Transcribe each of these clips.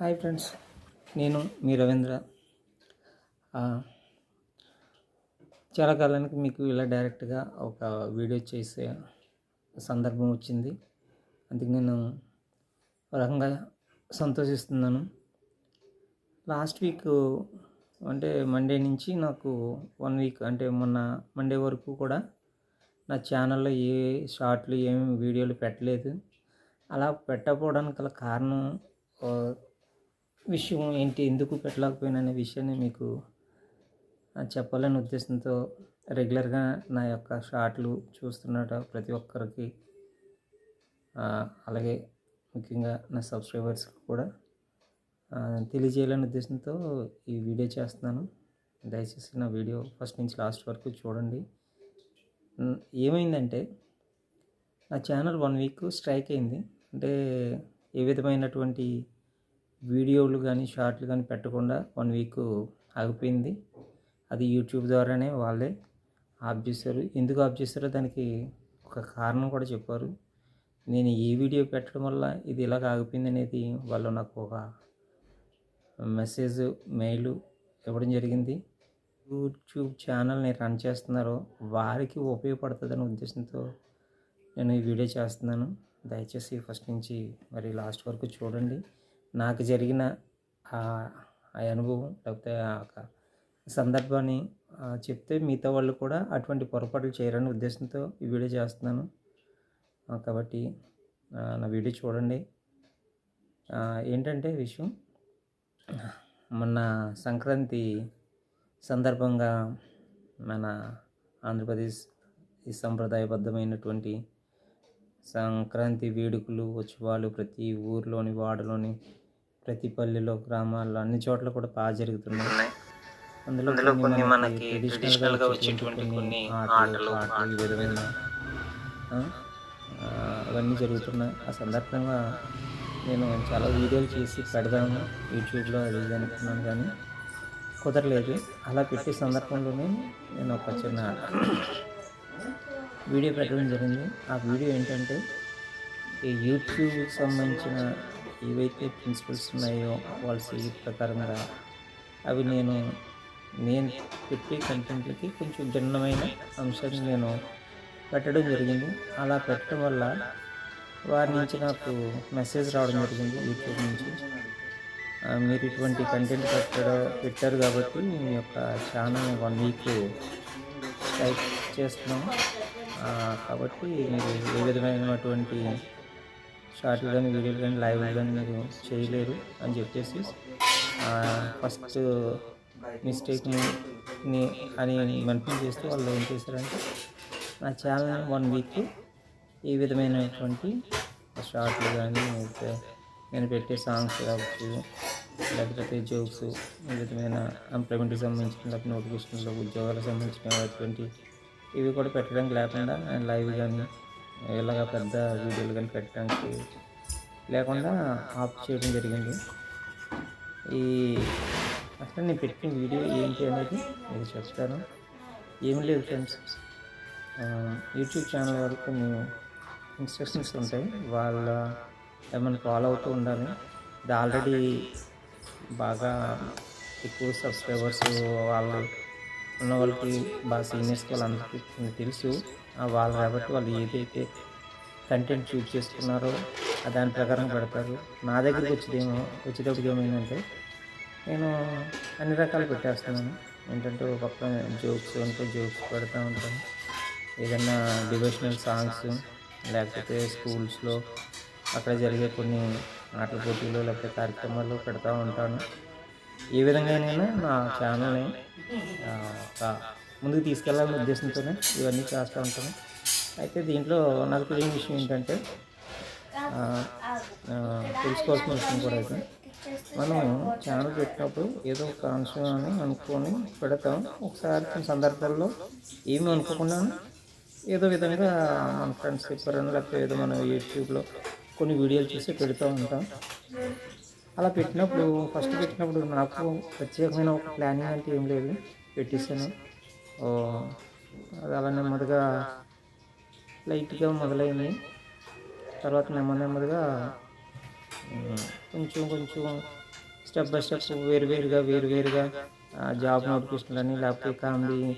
Hi friends నేను మీ రవీంద్ర. చాలా కాలానికి మీకు ఇలా డైరెక్ట్గా ఒక వీడియో చేసే సందర్భం వచ్చింది. అందుకు నేను రకంగా సంతోషిస్తున్నాను. లాస్ట్ వీక్ అంటే మండే నుంచి నాకు వన్ వీక్ అంటే మొన్న మండే వరకు కూడా నా ఛానల్లో ఏ షార్ట్లు ఏమి వీడియోలు పెట్టలేదు. అలా పెట్టకపోవడానికి గల కారణం విషయం ఏంటి ఎందుకు పెట్టలేకపోయినా అనే విషయాన్ని మీకు చెప్పాలనే ఉద్దేశంతో రెగ్యులర్గా నా యొక్క షార్ట్లు చూస్తున్నట ప్రతి ఒక్కరికి అలాగే ముఖ్యంగా నా సబ్స్క్రైబర్స్కి కూడా తెలియజేయాలనే ఉద్దేశంతో ఈ వీడియో చేస్తున్నాను. దయచేసి నా వీడియో ఫస్ట్ నుంచి లాస్ట్ వరకు చూడండి. ఏమైందంటే నా ఛానల్ వన్ వీక్ స్ట్రైక్ అయింది. అంటే ఏ విధమైనటువంటి వీడియోలు కానీ షార్ట్లు కానీ పెట్టకుండా వన్ వీక్ ఆగిపోయింది. అది యూట్యూబ్ ద్వారానే వాళ్ళే ఆఫ్ చేశారు. ఎందుకు ఆఫ్ చేశారో దానికి ఒక కారణం కూడా చెప్పారు. నేను ఏ వీడియో పెట్టడం వల్ల ఇది ఇలాగ ఆగిపోయింది అనేది వాళ్ళు నాకు ఒక మెసేజ్ మెయిల్ ఇవ్వడం జరిగింది. యూట్యూబ్ ఛానల్ని రన్ చేస్తున్నారో వారికి ఉపయోగపడుతుందనే ఉద్దేశంతో నేను ఈ వీడియో చేస్తున్నాను. దయచేసి ఫస్ట్ నుంచి మరి లాస్ట్ వరకు చూడండి. నాకు జరిగిన ఆ ఆ అనుభవం లేకపోతే ఆ సందర్భాన్ని చెప్తే మిగతా వాళ్ళు కూడా అటువంటి పొరపాట్లు చేయరని ఉద్దేశంతో ఈ వీడియో చేస్తున్నాను. కాబట్టి నా వీడియో చూడండి. ఏంటంటే విషయం మొన్న సంక్రాంతి సందర్భంగా మన ఆంధ్రప్రదేశ్ ఈ సంప్రదాయబద్ధమైనటువంటి సంక్రాంతి వేడుకలు ఉత్సవాలు ప్రతి ఊర్లోని వాడలోని ప్రతి పల్లెలో గ్రామాల్లో అన్ని చోట్ల కూడా బాగా జరుగుతున్నాయి. అందులో కొన్ని మనకి ట్రెడిషనల్గా వచ్చేటువంటి కొన్ని ఆటలు విధమైన అవన్నీ జరుగుతున్నాయి. ఆ సందర్భంగా నేను చాలా వీడియోలు చేసి పెడదాము. యూట్యూబ్లో ఇది అనుకున్నాను కానీ కుదరలేదు. అలా పెట్టే సందర్భంలోనే నేను ఒక చిన్న వీడియో పెట్టడం జరిగింది. ఆ వీడియో ఏంటంటే ఈ యూట్యూబ్కి సంబంధించిన ఏవైతే ప్రిన్సిపల్స్ ఉన్నాయో వాళ్ళ సీఈ ప్రకారంగా అవి నేను నేను పెట్టే కంటెంట్లకి కొంచెం భిన్నమైన అంశాన్ని నేను పెట్టడం జరిగింది. అలా పెట్టడం వల్ల వారి నుంచి నాకు మెసేజ్ రావడం జరిగింది యూట్యూబ్ నుంచి. మీరు ఇటువంటి కంటెంట్ పెట్టడం పెట్టారు కాబట్టి మీ యొక్క ఛానల్ వన్ వీక్ టైప్ చేస్తున్నాం కాబట్టి మీరు ఏ విధమైనటువంటి షార్ట్లు కానీ వీడియోలు కానీ లైవ్లు కానీ మీరు చేయలేరు అని చెప్పేసి ఫస్ట్ మిస్టేక్ని అని మెన్షన్ చేస్తే వాళ్ళు ఏం చేశారంటే నా ఛానల్ వన్ వీక్ ఈ విధమైనటువంటి షార్ట్లు కానీ అయితే నేను పెట్టే సాంగ్స్ కావచ్చు లేకపోతే జోక్స్ ఈ విధమైన ఎంప్లాయ్మెంట్కి సంబంధించిన లేకపోతే నోటిఫికేషన్లో ఉద్యోగాలకు సంబంధించినటువంటి ఇవి కూడా పెట్టడానికి లేకుండా లైవ్ కానీ ఇలాగ పెద్ద వీడియోలు కానీ పెట్టడానికి లేకుండా ఆఫ్ చేయడం జరిగింది. ఈ అసలు నేను పెట్టిన వీడియో ఏంటి అనేది నేను చెప్తాను. ఏమి లేదు ఫ్రెండ్స్. యూట్యూబ్ ఛానల్ వరకు కొన్ని ఇన్స్ట్రక్షన్స్ ఉంటాయి. వాళ్ళ ఏమైనా ఫాలో అవుతూ ఉండాలి. ఇది ఆల్రెడీ బాగా ఎక్కువ సబ్స్క్రైబర్స్ వాళ్ళు ఉన్న వాళ్ళకి బాగా సీనియర్స్ వాళ్ళందరికీ తెలుసు ఆ వాళ్ళు కాబట్టి వాళ్ళు ఏదైతే కంటెంట్ షూట్ చేసుకున్నారో దాని ప్రకారం పెడతారు. నా దగ్గరికి వచ్చేదేమో వచ్చేటప్పుడు ఏమైందంటే నేను అన్ని రకాలు పెట్టేస్తున్నాను. ఏంటంటే ఒక పక్క జోక్స్ ఉంటే జోక్స్ పెడతా ఉంటాను. ఏదైనా డివోషనల్ సాంగ్స్ లేకపోతే స్కూల్స్లో అక్కడ జరిగే కొన్ని ఆటల పోటీలు లేకపోతే కార్యక్రమాలు పెడతా ఉంటాను. ఏ విధంగా అయినా నా ఛానల్ని ఒక ముందుకు తీసుకెళ్ళాలని ఉద్దేశంతోనే ఇవన్నీ చేస్తూ ఉంటాను. అయితే దీంట్లో నాకు తెలియని విషయం ఏంటంటే తెలుసుకోవాల్సిన విషయం కూడా అయితే మనం ఛానల్ పెట్టినప్పుడు ఏదో ఒక అంశం అని అనుకొని పెడతాం. ఒకసారి కొన్ని సందర్భాల్లో ఏమీ అనుకోకుండా ఏదో విధంగా మన ఫ్రెండ్స్ చెప్పారని లేకపోతే ఏదో మనం యూట్యూబ్లో కొన్ని వీడియోలు చూసి పెడుతూ ఉంటాం. అలా పెట్టినప్పుడు ఫస్ట్ పెట్టినప్పుడు నాకు ప్రత్యేకమైన ఒక ప్లానింగ్ అంటే ఏం లేదు. పెట్టేశాను. అది అలా నెమ్మదిగా లైట్గా మొదలైంది. తర్వాత నెమ్మది నెమ్మదిగా కొంచెం కొంచెం స్టెప్ బై స్టెప్ వేరువేరుగా వేరువేరుగా జాబ్ నోటిఫికేషన్లని లేకపోతే కామెడీ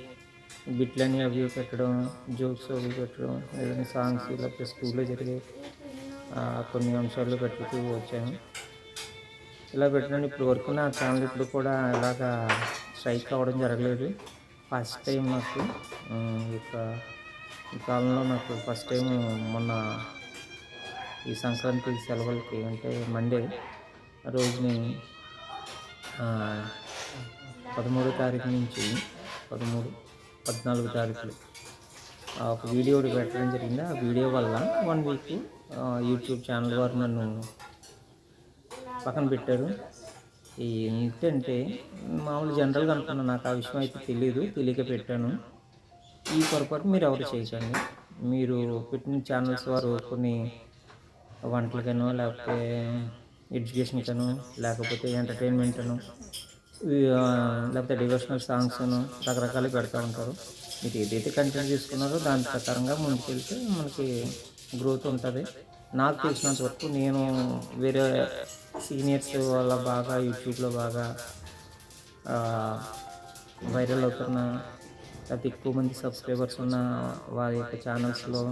బిట్లని అవి పెట్టడం జోక్స్ అవి పెట్టడం ఏదైనా సాంగ్స్ లేకపోతే స్కూల్లో జరిగే కొన్ని అంశాలు పెట్టుతూ వచ్చాను. ఇలా పెట్టినాను ఇప్పుడు వరకు నా ఛానల్ ఇప్పుడు కూడా ఇలాగా స్ట్రైక్ అవ్వడం జరగలేదు. ఫస్ట్ టైం నాకు ఇక ఈ యొక్క కాలంలో నాకు ఫస్ట్ టైం మొన్న ఈ సంక్రాంతి సెలవులకి అంటే మండే ఆ రోజుని పదమూడో తారీఖు నుంచి పదమూడు పద్నాలుగు తారీఖులు ఆ ఒక వీడియో ఒకటి పెట్టడం జరిగింది. ఆ వీడియో వల్ల వన్ వీక్ యూట్యూబ్ ఛానల్ వారు నన్ను పక్కన పెట్టారు. ఈ ఏంటంటే మామూలు జనరల్గా అనుకున్నాను నాకు ఆ విషయం అయితే తెలియదు తెలియక పెట్టాను. ఈ పొరపాటు మీరు ఎవరు చేయకండి మీరు పెట్టిన ఛానల్స్ వారు కొన్ని వంటలకనో లేకపోతే ఎడ్యుకేషన్కనో లేకపోతే ఎంటర్టైన్మెంట్ అను లేకపోతే డివోషనల్ సాంగ్స్ రకరకాలు పెడతా ఉంటారు. మీరు ఏదైతే కంటెంట్ తీసుకున్నారో దాని ప్రకారంగా ముందుకెళ్తే మనకి గ్రోత్ ఉంటుంది. నాకు తెలిసినంత వరకు నేను వేరే సీనియర్స్ వల్ల బాగా యూట్యూబ్లో బాగా వైరల్ అవుతున్న అతి ఎక్కువ మంది సబ్స్క్రైబర్స్ ఉన్న వారి యొక్క ఛానల్స్లో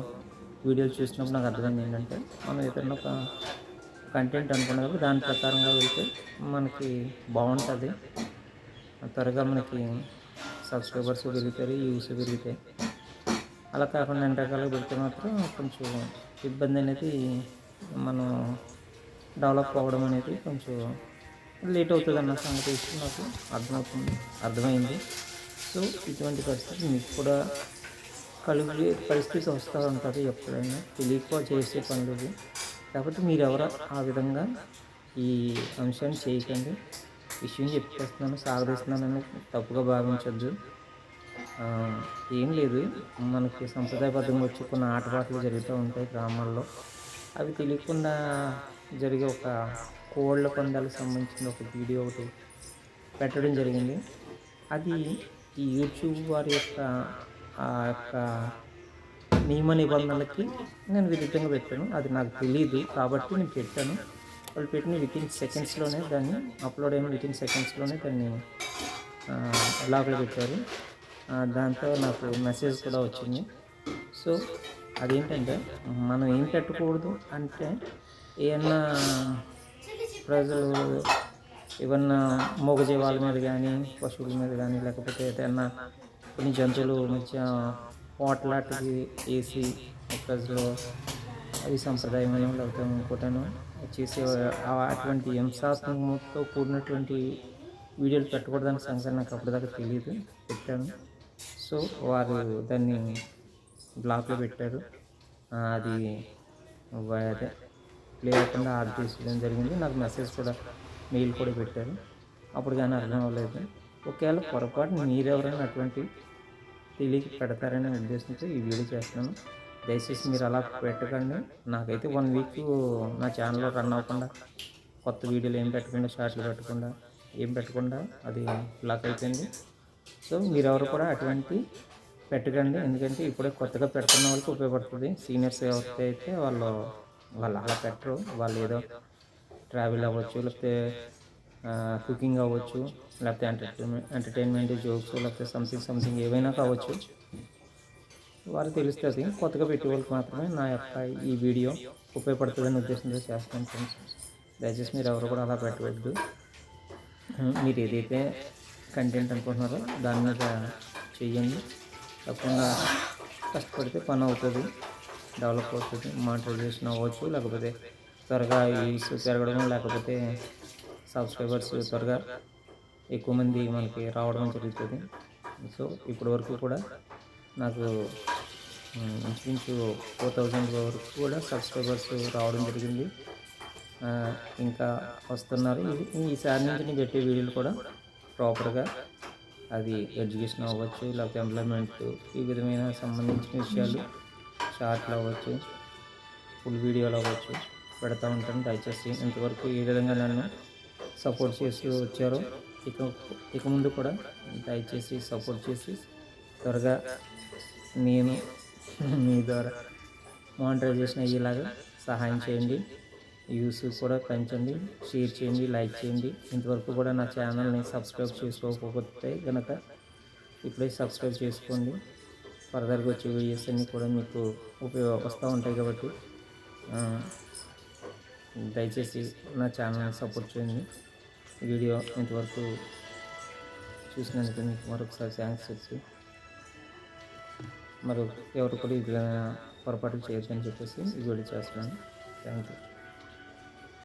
వీడియోలు చూసినప్పుడు నాకు అర్థమైంది ఏంటంటే మనం ఏదైనా ఒక కంటెంట్ అనుకున్నప్పుడు దాని ప్రకారంగా వెళ్తే మనకి బాగుంటుంది. త్వరగా మనకి సబ్స్క్రైబర్స్ పెరుగుతారు వ్యూస్ పెరుగుతాయి. అలా కాకుండా ఎండాకాలం పెడితే మాత్రం కొంచెం ఇబ్బంది అనేది మనం డెవలప్ అవ్వడం అనేది కొంచెం లేట్ అవుతుంది అన్న సంగతి నాకు అర్థమవుతుంది అర్థమైంది. సో ఇటువంటి పరిస్థితి మీకు కూడా కలిగే పరిస్థితి వస్తూ ఉంటుంది ఎప్పుడైనా. తెలియక చేసే పనులు కాబట్టి మీరు ఎవరు ఆ విధంగా ఈ అంశాన్ని చేయకండి. విషయం చెప్పేస్తున్నాను సాగదీస్తున్నానని తప్పుగా భావించొద్దు. ఏం లేదు. మనకి సంప్రదాయబద్ధంగా వచ్చి కొన్ని ఆటపాటలు జరుగుతూ ఉంటాయి గ్రామాల్లో. అవి తెలియకుండా జరిగే ఒక కోళ్ళ పందాలకు సంబంధించిన ఒక వీడియో ఒకటి పెట్టడం జరిగింది. అది ఈ యూట్యూబ్ వారి యొక్క ఆ యొక్క నియమ నిబంధనలకి నేను విరుద్ధంగా పెట్టాను. అది నాకు తెలియదు కాబట్టి నేను పెట్టాను. వాళ్ళు పెట్టిన వితిన్ సెకండ్స్లోనే దాన్ని అప్లోడ్ అయిన వితిన్ సెకండ్స్లోనే దాన్ని బ్లాగ్లో పెట్టారు. దాంతో నాకు మెసేజ్ కూడా వచ్చింది. సో అదేంటంటే మనం ఏం పెట్టకూడదు అంటే ఏమన్నా ప్రజలు ఏమన్నా మూగజీవాల మీద కానీ పశువుల మీద కానీ లేకపోతే ఏదైనా కొన్ని జంతువులు మధ్య పోట్లాటకి వేసి ప్రజలు అవి సంప్రదాయమైన లేకపోతే ఇంకోటను చేసే అటువంటి హింసాత్మకంతో కూడినటువంటి వీడియోలు పెట్టకూడదని సంగతి నాకు అప్పటిదాకా తెలియదు పెట్టాను. సో వారు దాన్ని బ్లాక్లో పెట్టారు. అది అదే. ప్లే అవ్వకుండా ఆర్డర్ తీసుకోవడం జరిగింది. నాకు మెసేజ్ కూడా మెయిల్ కూడా పెట్టారు. అప్పుడు కానీ అర్థం అవ్వలేదు. ఒకవేళ పొరపాటు మీరెవరైనా అటువంటి తెలియక పెడతారనే ఉద్దేశంతో ఈ వీడియో చేస్తున్నాను. దయచేసి మీరు అలా పెట్టకండి. నాకైతే వన్ వీక్ నా ఛానల్లో రన్ అవ్వకుండా కొత్త వీడియోలు ఏం పెట్టకుండా షార్ట్లు పెట్టకుండా ఏం పెట్టకుండా అది బ్లాక్ అయిపోయింది. సో మీరెవరు కూడా అటువంటి పెట్టకండి. ఎందుకంటే ఇప్పుడే కొత్తగా పెడుతున్న వాళ్ళకి ఉపయోగపడుతుంది. సీనియర్స్ ఎవరైతే అయితే వాళ్ళు వాళ్ళు అలా పెట్టరు. వాళ్ళు ఏదో ట్రావెల్ అవ్వచ్చు లేకపోతే కుకింగ్ అవ్వచ్చు లేకపోతే ఎంటర్టైన్మెంట్ ఎంటర్టైన్మెంట్ జోక్స్ లేకపోతే సంథింగ్ సంథింగ్ ఏవైనా కావచ్చు. వారు తెలుస్తుంది. కొత్తగా పెట్టే వాళ్ళకి మాత్రమే నా యొక్క ఈ వీడియో ఉపయోగపడుతుందని ఉద్దేశంతో చేస్తాను ఫ్రెండ్స్ దయచేసి మీరు ఎవరు కూడా అలా పెట్టవద్దు. మీరు ఏదైతే కంటెంట్ అనుకుంటున్నారో దాని మీద చెయ్యండి. తప్పకుండా కష్టపడితే పని అవుతుంది. డెవలప్ అవుతుంది మానిటైజేషన్ అవ్వచ్చు లేకపోతే త్వరగా వ్యూస్ పెరగడం లేకపోతే సబ్స్క్రైబర్స్ త్వరగా ఎక్కువ మంది మనకి రావడం జరుగుతుంది. సో ఇప్పటి వరకు కూడా నాకు ఇంచుమించు ఫోర్ థౌజండ్ వరకు కూడా సబ్స్క్రైబర్స్ రావడం జరిగింది. ఇంకా వస్తున్నారు. ఈసారి నుంచి నేను పెట్టే వీడియోలు కూడా ప్రాపర్గా అది ఎడ్యుకేషన్ అవ్వచ్చు లేకపోతే ఎంప్లాయ్మెంట్ ఈ విధమైన సంబంధించిన విషయాలు షార్ట్లు అవ్వచ్చు ఫుల్ వీడియోలు అవ్వచ్చు. పెడతా ఉంటాను దయచేసి ఇంతవరకు ఏ విధంగా నన్ను సపోర్ట్ చేస్తూ వచ్చారో ఇక ఇక ముందు కూడా దయచేసి సపోర్ట్ చేసి త్వరగా నేను మీ ద్వారా మానిటైజేషన్ అయ్యేలాగా సహాయం చేయండి. వ్యూస్ కూడా పెంచండి షేర్ చేయండి లైక్ చేయండి. ఇంతవరకు కూడా నా ఛానల్ని సబ్స్క్రైబ్ చేసుకోకపోతే కనుక ఇప్పుడే సబ్స్క్రైబ్ చేసుకోండి. ఫర్దర్గా వచ్చే వీడియోస్ అన్నీ కూడా మీకు ఉపయోగ వస్తూ ఉంటాయి కాబట్టి దయచేసి నా ఛానల్ని సపోర్ట్ చేయండి. వీడియో ఇంతవరకు చూసినందుకు మీకు మరొకసారి థ్యాంక్స్ చెప్పి మరి ఎవరు కూడా ఇది పొరపాటు చేయొద్దని చెప్పేసి ఈ వీడియో చేస్తున్నాను. Thank you